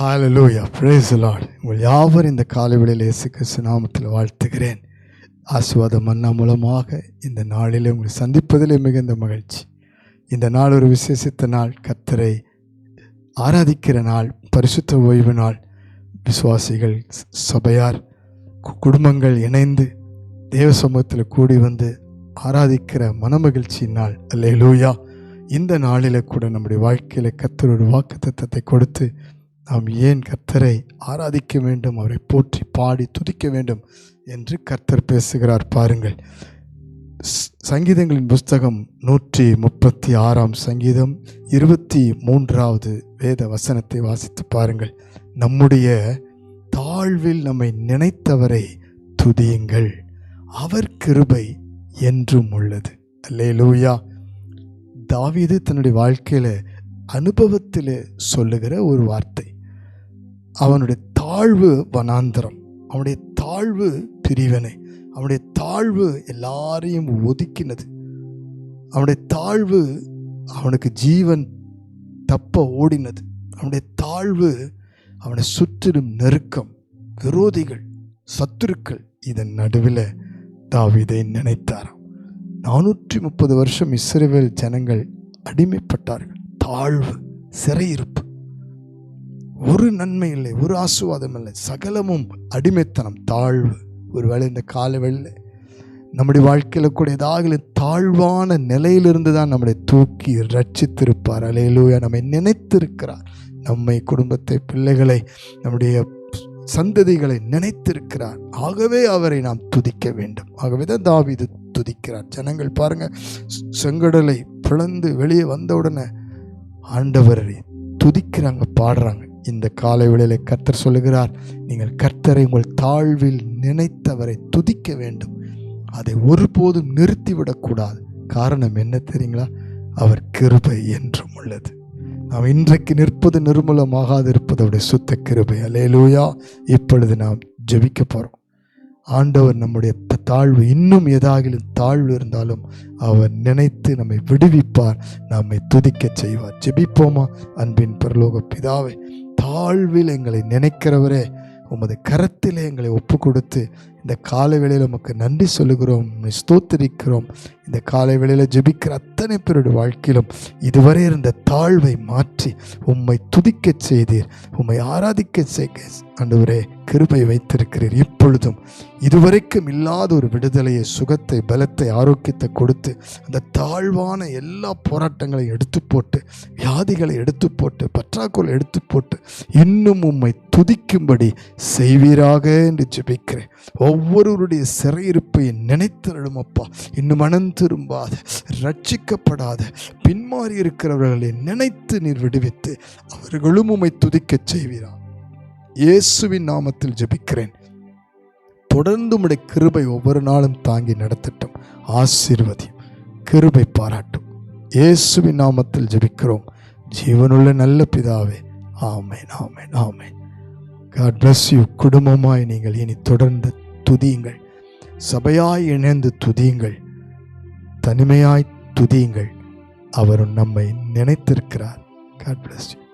ஹalleluya லூயா the உங்கள் யாவர் இந்த காலைவெளியில் இயேசுக்கு சுனாமத்தில் வாழ்த்துகிறேன். ஆசுவாதம் மன்னா மூலமாக இந்த நாளிலே உங்களை சந்திப்பதிலே மிகுந்த மகிழ்ச்சி. இந்த நாள் ஒரு விசேஷித்த நாள். கத்தரை ஆராதிக்கிற நாள் பரிசுத்த ஓய்வு நாள். விசுவாசிகள் சபையார் கு- குடும்பங்கள் இணைந்து தேவ சமூகத்தில் கூடி வந்து ஆராதிக்கிற மனமகிழ்ச்சியின் நாள். அல்லேலூயா. இந்த நாளில் கூட நம்முடைய வாழ்க்கையில் கத்தரோட வாக்குத்தத்தத்தை கொடுத்து நாம் ஏன் கர்த்தரை ஆராதிக்க வேண்டும் அவரை போற்றி பாடி துதிக்க வேண்டும் என்று கர்த்தர் பேசுகிறார் பாருங்கள். சங்கீதங்களின் புஸ்தகம் நூற்றி முப்பத்தி ஆறாம் சங்கீதம் இருபத்தி மூன்றாவது வேத வசனத்தை வாசித்து பாருங்கள். நம்முடைய தாழ்வில் நம்மை நினைத்தவரை துதியுங்கள். அவர் கிருபை என்றும் உள்ளது. அல்லேலூயா. தாவீது தன்னுடைய வாழ்க்கையில் அனுபவத்தில் சொல்லுகிற ஒரு வார்த்தை. அவனுடைய தாழ்வு வனாந்தரம். அவனுடைய தாழ்வு பிரிவினை. அவனுடைய தாழ்வு எல்லாரையும் ஒதுக்கினது. அவனுடைய தாழ்வு அவனுக்கு ஜீவன் தப்ப ஓடினது. அவனுடைய தாழ்வு அவனை சுற்றிலும் நெருக்கம் விரோதிகள் சத்துருக்கள் இதன் நடுவில் தாவிதை நினைத்தாராம். நானூற்றி முப்பது வருஷம் இஸ்ரவேல் ஜனங்கள் அடிமைப்பட்டார்கள். தாழ்வு சிறையிருப்பு. ஒரு நன்மை இல்லை ஒரு ஆசுவாதம் இல்லை. சகலமும் அடிமைத்தனம் தாழ்வு. ஒருவேளை இந்த காலவெளியில் நம்முடைய வாழ்க்கையில் கூட ஏதாவது தாழ்வான நிலையிலிருந்து தான் நம்மளை தூக்கி ரட்சித்திருப்பார். அலையிலூயா. நம்மை நினைத்திருக்கிறார். நம்மை குடும்பத்தை பிள்ளைகளை நம்முடைய சந்ததிகளை நினைத்திருக்கிறார். ஆகவே அவரை நாம் துதிக்க வேண்டும். ஆகவே தான் இது துதிக்கிறார். ஜனங்கள் பாருங்க செங்கடலை பிளந்து வெளியே வந்த உடனே ஆண்டவரை துதிக்கிறாங்க பாடுறாங்க. இந்த காலை வேளையில் கர்த்தர் சொல்லுகிறார் நீங்கள் கர்த்தரை உங்கள் தாழ்வில் நினைத்தவரை துதிக்க வேண்டும். அதை ஒருபோதும் நிறுத்திவிடக்கூடாது. காரணம் என்ன தெரியுங்களா? அவர் கிருபை என்றும் உள்ளது. நாம் இன்றைக்கு நிற்பது நிர்மூலமாகாது இருப்பது அவருடைய சுத்த கிருபை. அலேலூயா இப்பொழுது நாம் ஜெபிக்க போகிறோம் ஆண்டவர் நம்முடைய தாழ்வு இன்னும் எதாகிலும் தாழ்வு இருந்தாலும் அவர் நினைத்து நம்மை விடுவிப்பார். நம்மை துதிக்கச் செய்வார். ஜெபிப்போமா? அன்பின் பரலோக பிதாவை வாழ்வில் எங்களை நினைக்கிறவரே உமது கரத்தில் எங்களை ஒப்பு கொடுத்து இந்த காலை வேளையில் உமக்கு நன்றி சொல்லுகிறோம் ஸ்தோத்தரிக்கிறோம். இந்த காலை வேளையில் ஜெபிக்கிற அத்தனை பேருடைய வாழ்க்கையிலும் இதுவரை இருந்த தாழ்வை மாற்றி உம்மை துதிக்கச் செய்தீர். உம்மை ஆராதிக்க செய்க. ஆண்டவரே கிருபை வைத்திருக்கிறீர். இப்பொழுதும் இதுவரைக்கும் இல்லாத ஒரு விடுதலையை சுகத்தை பலத்தை ஆரோக்கியத்தை கொடுத்து அந்த தாழ்வான எல்லா போராட்டங்களையும் எடுத்து போட்டு வியாதிகளை எடுத்து போட்டு பற்றாக்குறை எடுத்து போட்டு இன்னும் உம்மை துதிக்கும்படி செய்வீராக என்று ஜெபிக்கிறேன். ஒவ்வொருவருடைய சிறையிருப்பை நினைத்திருடும் அப்பா இன்னும் மனம் திரும்பாத ரட்சிக்கப்படாத பின்மாறி இருக்கிறவர்களை நினைத்து நீர் விடுவித்து அவர்களும் உமை துதிக்கச் செய்வீரா இயேசுவின் நாமத்தில் ஜெபிக்கிறேன். தொடர்ந்து உடைய கிருபை ஒவ்வொரு நாளும் தாங்கி நடத்தட்டும். ஆசீர்வதியும் கிருபை பாராட்டும். இயேசுவின் நாமத்தில் ஜெபிக்கிறோம். ஜீவனுள்ள நல்ல பிதாவே ஆமேன் ஆமேன் ஆமேன். காட் பிளஸ் யூ குடும்பமாய் நீங்கள் இனி தொடர்ந்து துதியுங்கள். சபையாய் இணைந்து துதியுங்கள். தனிமையாய் துதியுங்கள். அவர் நம்மை நினைத்திருக்கிறார். God bless you